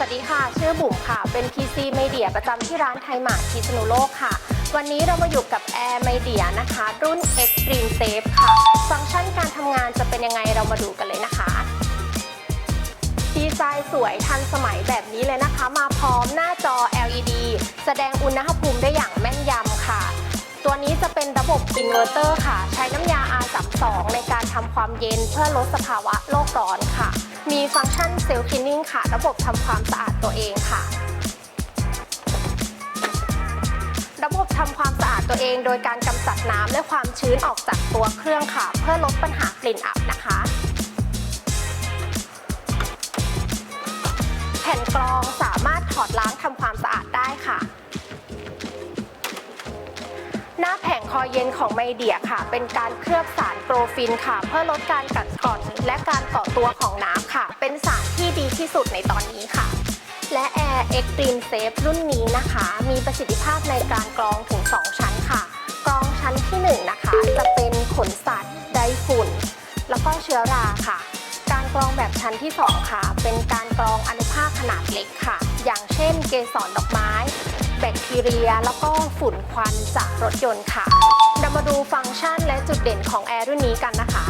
สวัสดีค่ะ ชื่อบุ๋มค่ะ เป็น PC Media ประจำที่ร้านไทยมาทพิษณุโลกค่ะ วันนี้เรามาอยู่กับ Air Media นะคะ รุ่น Extreme Safe ค่ะ ฟังก์ชันการทำงานจะเป็นยังไงเรามาดูกันเลยนะคะ ดีไซน์สวยทันสมัยแบบนี้เลยนะคะ มาพร้อมหน้าจอ LED แสดงอุณหภูมิได้อย่าง ตัวนี้จะเป็นระบบอินเวอร์เตอร์ค่ะ ใช้น้ำยา R32 ในการทำความเย็นเพื่อลดสภาวะโลกร้อนค่ะ มีฟังก์ชันเซลล์คลีนนิ่งค่ะ ระบบทำความสะอาดตัวเองค่ะ ระบบทำความสะอาดตัวเอง โดยการกำจัดน้ำและความชื้นออกจากตัวเครื่องค่ะ เพื่อลดปัญหากลิ่นอับนะคะแผ่นกรองสามารถถอดล้าง เย็นของไมเดียค่ะ เป็นการเคลือบสารโกรฟินค่ะ เพื่อลดการกัดกร่อนและการเกาะตัวของน้ำค่ะ เป็นสารที่ดีที่สุดในตอนนี้ค่ะ และ Air Extreme Safe รุ่นนี้นะคะ มีประสิทธิภาพในการกรองถึง 2 ชั้นค่ะ กรองชั้นที่ 1 นะคะ จะเป็นขนสัตว์ไดฝุ่น แล้วก็เชื้อราค่ะ การกรองแบบชั้นที่ 2 ค่ะ เป็นการกรองอนุภาคขนาดเล็กค่ะ อย่างเช่น เกสรดอกไม้ ทีเรีย แล้วก็ฝุ่นควันจากรถยนต์ค่ะ เรามาดูฟังก์ชันและจุดเด่นของแอร์รุ่นนี้กันนะคะ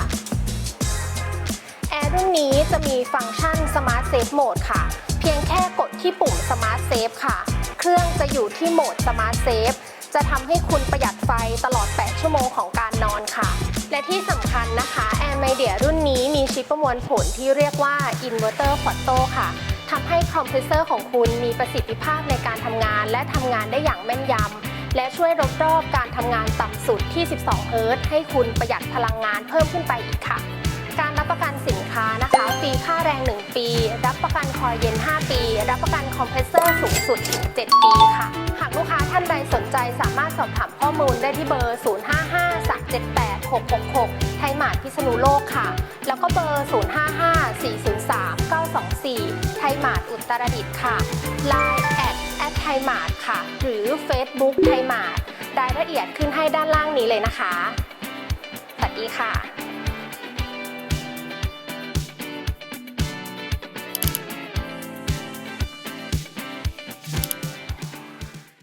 แอร์รุ่นนี้จะมีฟังก์ชัน Smart Safe Mode ค่ะ เพียงแค่กดที่ปุ่ม Smart Safe ค่ะ เครื่องจะอยู่ที่โหมด Smart Safe จะทำให้คุณประหยัดไฟตลอด 8 ชั่วโมงของการนอนค่ะ และที่สำคัญนะคะ Air Media รุ่นนี้มีชิปประมวลผลที่เรียกว่า Inverter Photo ค่ะ ทำให้คอมเพรสเซอร์ของคุณมีประสิทธิภาพในการทำงาน และทำงานได้อย่างแม่นยำและช่วยลดรอบการทำงานต่ำสุดที่ 12 เฮิรตให้คุณประหยัดพลังงานเพิ่มขึ้นไปอีกค่ะการรับประกันสินค้านะคะฟรีค่าแรง 1 ปี รับประกันคอยเย็น 5 ปี รับประกันคอมเพรสเซอร์สูงสุดถึง7ปีค่ะ หากลูกค้าท่านใดสนใจสามารถสอบถามข้อมูลได้ที่เบอร์ 055-378-666 หมาดพิษณุโลกค่ะ แล้วก็เบอร์ 055-403-924 ไทยหมาดอุตรดิตถ์ค่ะ Line แอดแอดไทยหมาดค่ะ หรือ Facebook ไทยหมาดรายละเอียดขึ้นให้ด้านล่างนี้เลยนะคะ สวัสดีค่ะ